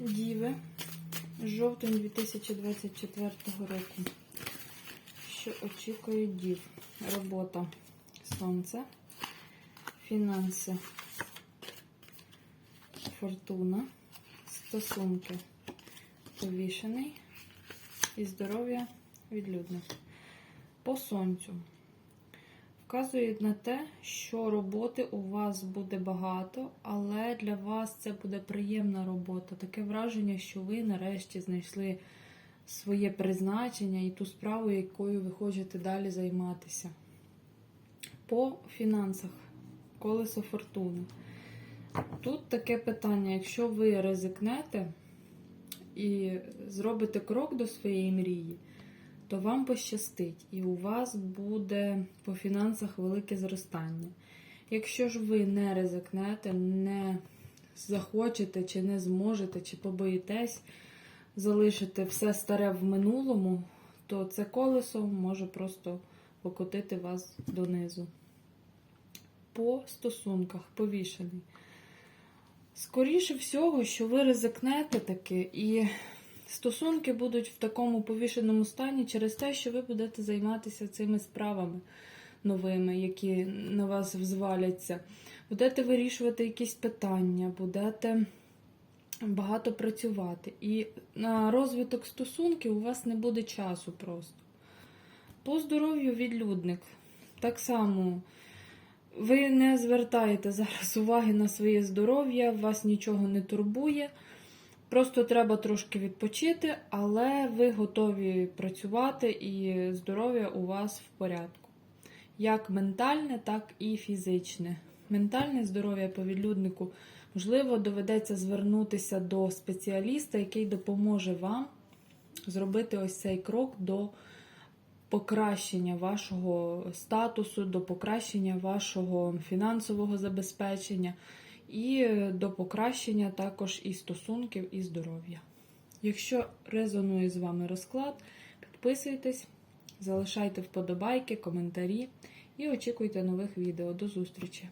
Діви. Жовтень 2024 року. Що очікує дів? Робота сонце, фінанси, фортуна, стосунки, повішений і здоров'я відлюдник. По сонцю. Вказує на те, що роботи у вас буде багато, але для вас це буде приємна робота. Таке враження, що ви нарешті знайшли своє призначення і ту справу, якою ви хочете далі займатися. По фінансах, колесо фортуни. Тут таке питання: якщо ви ризикнете і зробите крок до своєї мрії, то вам пощастить, і у вас буде по фінансах велике зростання. Якщо ж ви не ризикнете, не захочете, чи не зможете, чи побоїтесь залишити все старе в минулому, то це колесо може просто покотити вас донизу. По стосунках повішений. Скоріше всього, що ви ризикнете таки, і стосунки будуть в такому повішеному стані через те, що ви будете займатися цими справами новими, які на вас взваляться. Будете вирішувати якісь питання, будете багато працювати. І на розвиток стосунків у вас не буде часу просто. По здоров'ю відлюдник. Так само. Ви не звертаєте зараз уваги на своє здоров'я, вас нічого не турбує. Просто треба трошки відпочити, але ви готові працювати і здоров'я у вас в порядку. Як ментальне, так і фізичне. Ментальне здоров'я по відлюднику, можливо, доведеться звернутися до спеціаліста, який допоможе вам зробити ось цей крок до покращення вашого статусу, до покращення вашого фінансового забезпечення і до покращення також і стосунків, і здоров'я. Якщо резонує з вами розклад, підписуйтесь, залишайте вподобайки, коментарі і очікуйте нових відео. До зустрічі!